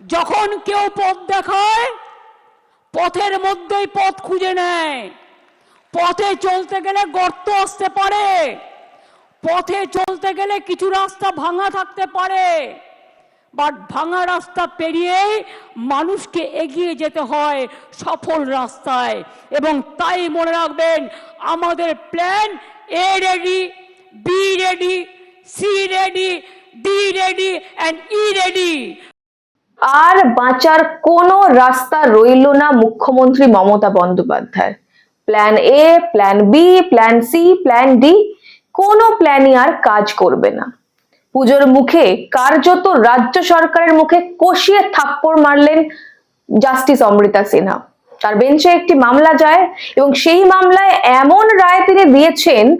যখন কেউ পথ দেখায়, পথের মধ্যেই পথ খুঁজে নেয়। পথে চলতে গেলে গর্ত আসতে পারে। পথে চলতে গেলে কিছু রাস্তা ভাঙা থাকতে পারে। বাট ভাঙা রাস্তা পেরিয়েই মানুষকে এগিয়ে যেতে হয় সফল রাস্তায়। এবং তাই মনে রাখবেন, আমাদের plan A ready B ready C ready D ready and E ready আর বাঁচার কোনো রাস্তা রইল না মুখ্যমন্ত্রী Mamata Bandyopadhyay. Plan A plan B plan C plan D কোনো প্ল্যানই আর কাজ করবে না। পুজোর মুখে কার্যত রাজ্য সরকারের মুখে কষিয়ে থাপ্পড় মারলেন জাস্টিস অমৃতা সিনহা। তার বেঞ্চে একটি মামলা যায় এবং সেই মামলায় এমন রায় তিনি দিয়েছেন,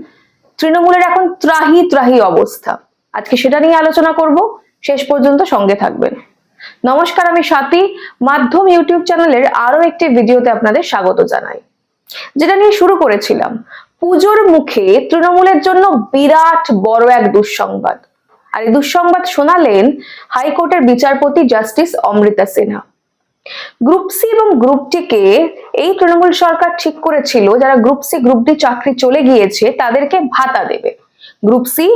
তৃণমূলের এখন ত্রাহি ত্রাহি অবস্থা। আজকে সেটা নিয়ে আলোচনা করব। শেষ পর্যন্ত সঙ্গে থাকবেন। নমস্কার, আমি স্বাতি। মাধ্যম ইউটিউব চ্যানেলের আরও একটি ভিডিওতে আপনাদের স্বাগত জানাই। যেটা নিয়ে শুরু করেছিলাম, পুজোর মুখে তৃণমূলের জন্য বিরাট বড় এক দুঃসংবাদ। আর এই দুঃসংবাদ শোনালেন হাইকোর্টের বিচারপতি justice Amrita Sinha. Group C এবং গ্রুপ টিকে এই তৃণমূল সরকার ঠিক করেছিল, যারা গ্রুপ সি, গ্রুপ ডি চাকরি চলে গিয়েছে, তাদেরকে ভাতা দেবে। গ্রুপ সি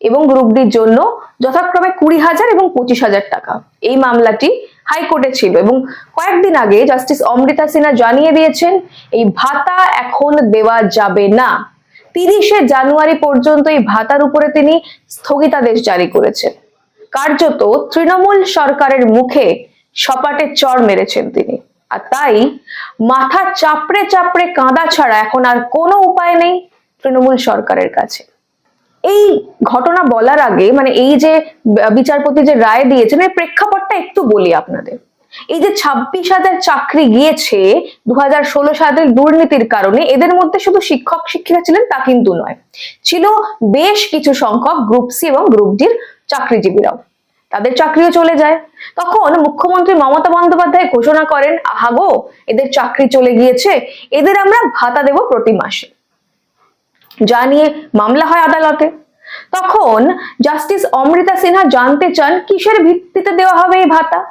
এবং গ্রুপ ডির জন্য যথাক্রমে কুড়ি হাজার এবং পঁচিশ হাজার টাকা। এই মামলাটি হাইকোর্টে ছিল এবং কয়েকদিন আগে জাস্টিস অমৃতা সিনহা জানিয়ে দিয়েছেন, এই ভাতা এখন দেওয়া যাবে না। তিরিশে জানুয়ারি পর্যন্ত এই ভাতার উপরে তিনি স্থগিতাদেশ জারি করেছেন। কার্যত তৃণমূল সরকারের মুখে সপাটে চর মেরেছেন তিনি। আর তাই মাথা চাপড়ে চাপড়ে কাঁদা ছাড়া এখন আর কোনো উপায় নেই তৃণমূল সরকারের কাছে। এই ঘটনা বলার আগে মানে এই যে বিচারপতি যে রায় দিয়েছেন, এর প্রেক্ষাপটটা একটু বলি আপনাদের। এই যে ছাব্বিশ হাজার চাকরি গিয়েছে দু হাজার ষোলো সালের দুর্নীতির কারণে, এদের মধ্যে শুধু শিক্ষক শিক্ষিকা ছিলেন তা কিন্তু নয়। ছিল বেশ কিছু সংখ্যক গ্রুপ সি এবং গ্রুপ ডির চাকরিজীবীরাও। তাদের চাকরিও চলে যায়। তখন মুখ্যমন্ত্রী মমতা বন্দ্যোপাধ্যায় ঘোষণা করেন আহাগো এদের চাকরি চলে গিয়েছে, এদের আমরা ভাতা দেব প্রতি মাসে। যা নিয়ে মামলা হয় আদালতে। তখন জাস্টিস অমৃতা সিনহা জানতে চান, কিসের ভিত্তিতে দেওয়া হবে এই ভাতা?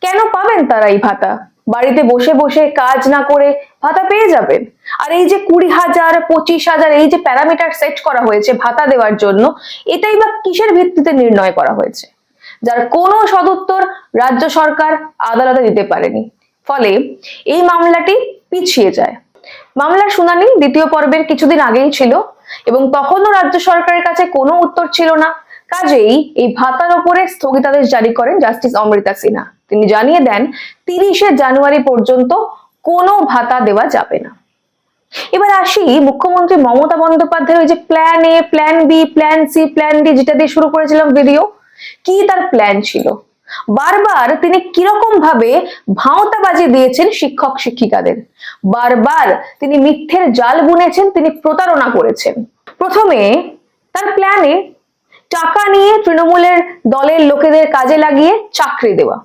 কেন পাবেন তারা এই ভাতা? বাড়িতে বসে বসে কাজ না করে ভাতা পেয়ে যাবেন? আর এই যে কুড়ি হাজার, পঁচিশ হাজার, এই যে প্যারামিটার সেট করা হয়েছে ভাতা দেওয়ার জন্য, এটাই বা কিসের ভিত্তিতে নির্ণয় করা হয়েছে? যার কোনো সদুত্তর রাজ্য সরকার আদালতে দিতে পারেনি। ফলে এই মামলাটি পিছিয়ে যায়। মামলার শুনানি দ্বিতীয় পর্বের কিছুদিন আগেই ছিল এবং তখনও রাজ্য সরকারের কাছে কোনো উত্তর ছিল না। কাজেই এই ভাতার ওপরে স্থগিতাদেশ জারি করেন জাস্টিস অমৃতা সিনহা। তিনি জানিয়ে দেন, তিরিশে জানুয়ারি পর্যন্ত কোনো ভাতা দেওয়া যাবে না। এবার আসি মুখ্যমন্ত্রী মমতা বন্দ্যোপাধ্যায়ের ওই যে plan A plan B plan C plan D যেটা দিয়ে শুরু করেছিলাম ভিডিও কি তার প্ল্যান ছিল? বারবার তিনি কীরকম ভাবে ভাঁওতাবাজি দিয়েছেন শিক্ষক শিক্ষিকাদের। বারবার তিনি মিথ্যের জাল বুনেছেন, তিনি প্রতারণা করেছেন। প্রথমে তার প্ল্যানে টাকা নিয়ে তৃণমূলের দলের লোকেদের কাজে লাগিয়ে চাকরি দেওয়া।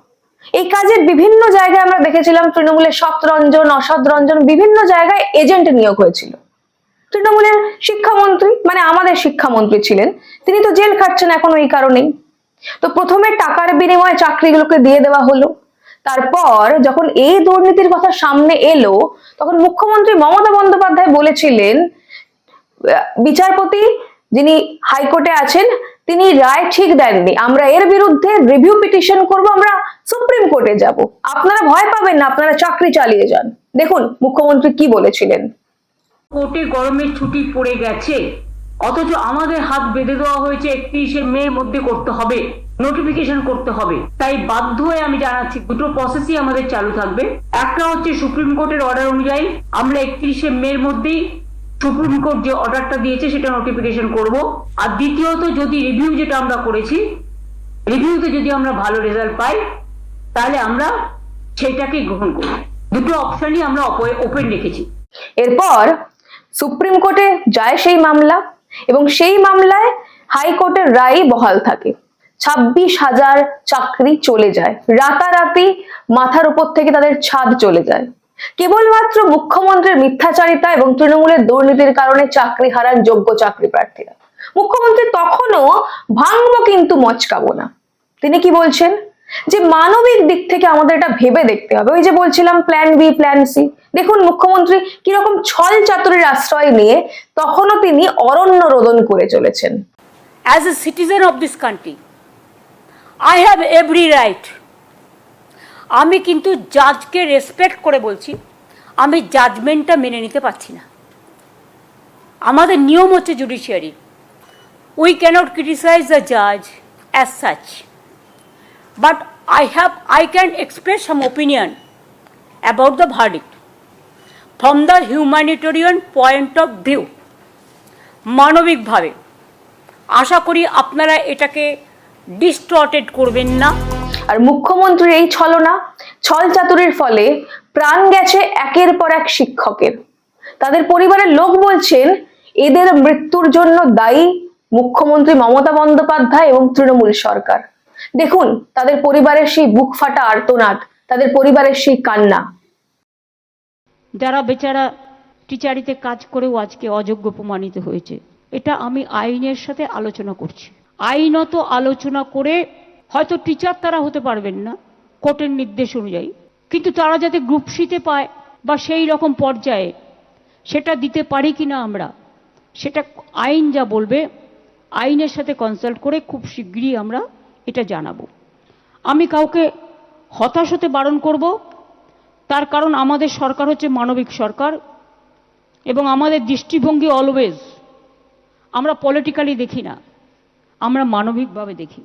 এই কাজের বিভিন্ন জায়গায় আমরা দেখেছিলাম তৃণমূলের সৎ রঞ্জন অসৎ রঞ্জন বিভিন্ন জায়গায় এজেন্ট নিয়োগ হয়েছিল। তৃণমূলের শিক্ষামন্ত্রী মানে আমাদের শিক্ষামন্ত্রী ছিলেন, তিনি তো জেল খাটছেন এখন এই কারণেই। তো প্রথমে টাকার বিনিময়ে চাকরিগুলোকে দিয়ে দেওয়া হলো। তারপর যখন এই দুর্নীতির কথা সামনে এলো, তখন মুখ্যমন্ত্রী মমতা বন্দ্যোপাধ্যায় বলেছিলেন, বিচারপতি যিনি হাইকোর্টে আছেন, তিনি রায় ঠিক দেননি। আমরা এর বিরুদ্ধে রিভিউ পিটিশন করব, আমরা সুপ্রিম কোর্টে যাব। আপনারা ভয় পাবেন না, আপনারা চাকরি চালিয়ে যান। দেখুন, মুখ্যমন্ত্রী কি বলেছিলেন। কোর্টে গরমের ছুটি পড়ে গেছে। অথচ আমাদের হাত বেঁধে দেওয়া হয়েছে একত্রিশে মে মধ্যে করতে হবে নোটিফিকেশন করতে হবে। তাই বাধ্য হয়ে আমি জানাচ্ছি, দুটো প্রসেসই আমাদের চালু থাকবে। একটা হচ্ছে সুপ্রিম কোর্টের অর্ডার অনুযায়ী আমরা একত্রিশে মের মধ্যেই সুপ্রিম কোর্ট যে অর্ডারটা দিয়েছে সেটা নোটিফিকেশন করব। আর দ্বিতীয়ত যদি রিভিউ যেটা আমরা করেছি রিভিউতে যদি আমরা ভালো রেজাল্ট পাই, তাহলে আমরা সেটাকে গ্রহণ করব। দুটো অপশনই আমরা ওপেন রেখেছি। এরপর সুপ্রিম কোর্টে যায় সেই মামলা। এবং সেই মামলায় হাইকোর্টের রায় বহাল থাকে। ছাব্বিশ হাজার চাকরি চলে যায়। রাতারাতি মাথার উপর থেকে তাদের ছাদ চলে যায়। কেবলমাত্র মুখ্যমন্ত্রীর মিথ্যাচারিতা এবং তৃণমূলের দুর্নীতির কারণে চাকরি হারান যোগ্য চাকরি প্রার্থীরা। মুখ্যমন্ত্রী তখনও ভাঙবো কিন্তু মচকাবো না। তিনি কি বলছেন? যে মানবিক দিক থেকে আমাদের এটা ভেবে দেখতে হবে। ওই যে বলছিলাম প্ল্যান বি প্ল্যান সি দেখুন, মুখ্যমন্ত্রী কীরকম ছল চাতুরির আশ্রয় নিয়ে তখনও তিনি অরণ্য রোদন করে চলেছেন। As a citizen of this country I have every right আমি কিন্তু জাজকে রেসপেক্ট করে বলছি, আমি জাজমেন্টটা মেনে নিতে পারছি না। আমাদের নিয়ম হচ্ছে judiciary we cannot criticise the জাজ as such but I have I can express some opinion about the verdict from the humanitarian point of view মানবিকভাবে আশা করি আপনারা এটাকে ডিস্টর্টেড করবেন না। আর মুখ্যমন্ত্রীর এই ছলনা, ছল চাতুরির ফলে প্রাণ গেছে একের পর এক শিক্ষকের। তাদের পরিবারের লোক বলছেন, এদের মৃত্যুর জন্য দায়ী মুখ্যমন্ত্রী মমতা বন্দ্যোপাধ্যায় এবং তৃণমূল সরকার। দেখুন, তাদের পরিবারের সেই বুক ফাটা আর্তনাদ, তাদের পরিবারের সেই কান্না। যারা বেচারা টিচারিতে কাজ করেও আজকে অযোগ্য প্রমাণিত হয়েছে, এটা আমি আইনের সাথে আলোচনা করছি। আইনত আলোচনা করে হয়তো টিচার তারা হতে পারবেন না, কোর্টের নির্দেশ অনুযায়ী, কিন্তু তারা যাতে গ্রুপ সিতে পায় বা সেই রকম পর্যায়ে সেটা দিতে পারি কি না আমরা, সেটা আইন যা বলবে, আইনের সাথে কনসাল্ট করে খুব শীঘ্রই আমরা এটা জানাব। আমি কাউকে হতাশ হতে বারণ করব, তার কারণ আমাদের সরকার হচ্ছে মানবিক সরকার এবং আমাদের দৃষ্টিভঙ্গি অলওয়েজ আমরা পলিটিক্যালি দেখি না, আমরা মানবিকভাবে দেখি।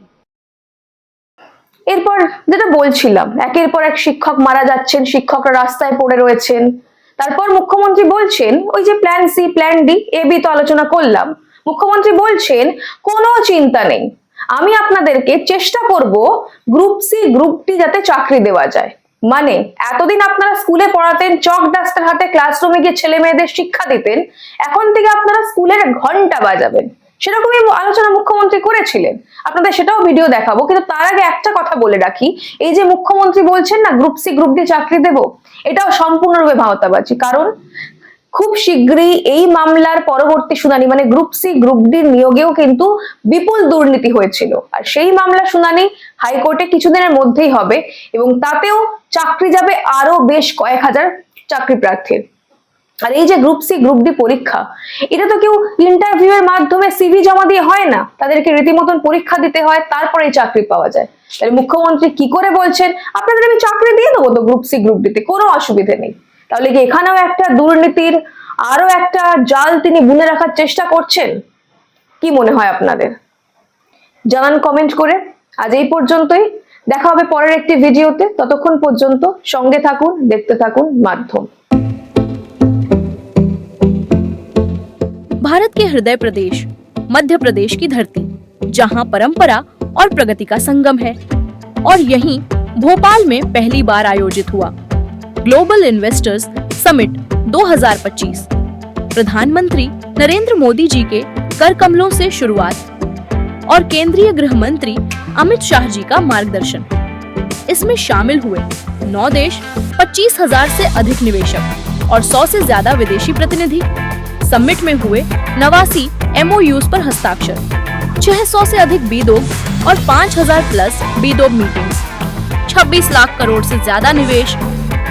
এরপর যেটা বলছিলাম, একের পর এক শিক্ষক মারা যাচ্ছেন, শিক্ষকরা রাস্তায় পড়ে রয়েছেন। তারপর মুখ্যমন্ত্রী বলছেন, ওই যে plan C plan D A B তো আলোচনা করলাম। মুখ্যমন্ত্রী বলছেন, কোনো চিন্তা নেই। আমি আপনাদেরকে চেষ্টা করব গ্রুপ সি গ্রুপ ডি যাতে চাকরি দেওয়া যায়। মানে এতদিন আপনারা স্কুলে পড়াতেন, চক ডাস্টার হাতে ক্লাসরুমে গিয়ে ছেলে মেয়েদের শিক্ষা দিতেন, এখন থেকে আপনারা স্কুলের ঘণ্টা বাজাবেন। সেরকমই আলোচনা মুখ্যমন্ত্রী করেছিলেন। আপনাদের সেটাও ভিডিও দেখাবো, কিন্তু তার আগে একটা কথা বলে রাখি। এই যে মুখ্যমন্ত্রী বলছেন না গ্রুপ সি গ্রুপ ডি চাকরি দেব, এটাও সম্পূর্ণরূপে ভাওতাবাজি। কারণ খুব শীঘ্রই এই মামলার পরবর্তী শুনানি মানে গ্রুপ সি গ্রুপ ডি নিয়োগেও কিন্তু বিপুল দুর্নীতি হয়েছিল। আর সেই মামলা শুনানি হাইকোর্টে কিছুদিনের মধ্যেই হবে এবং তাতেও চাকরি যাবে আরও বেশ কয়েক হাজার চাকরি প্রার্থীর। আর এই যে গ্রুপ সি গ্রুপ ডি পরীক্ষা, এটা তো কেউ ইন্টারভিউ এর মাধ্যমে সিভি জমা দিয়ে হয় না। তাদেরকে রীতিমতন পরীক্ষা দিতে হয় তারপরে চাকরি পাওয়া যায়। তাহলে মুখ্যমন্ত্রী কি করে বলছেন? আপনাদের আমি চাকরি দিয়ে দেবো তো গ্রুপ সি গ্রুপ ডিতে কোনো অসুবিধে নেই। তাহলে কি এখানেও একটা দুর্নীতির আরো একটা জাল তিনি বুনে রাখার চেষ্টা করছেন কি মনে হয় আপনাদের জানান কমেন্ট করে আজ এই পর্যন্তই দেখা হবে পরের একটি ভিডিওতে ততক্ষণ পর্যন্ত সঙ্গে থাকুন দেখতে থাকুন মাধ্যম भारत के हृदय प्रदेश मध्य प्रदेश की धरती जहां परंपरा और प्रगति का संगम है और यहीं भोपाल में पहली बार आयोजित हुआ ग्लोबल इन्वेस्टर्स समिट 2025 प्रधानमंत्री नरेंद्र मोदी जी के कर कमलों से शुरुआत और केंद्रीय गृह मंत्री अमित शाह जी का मार्गदर्शन। इसमें शामिल हुए नौ देश, पच्चीस हज़ार से अधिक निवेशक और सौ से ज़्यादा विदेशी प्रतिनिधि। समिट में हुए नवासी एमओयूज पर हस्ताक्षर 600 से अधिक बीदोग और 5000 प्लस बीदोग मीटिंग्स 26 लाख करोड़ से ज़्यादा निवेश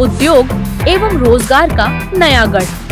उद्योग एवं रोज़गार का नया गढ़।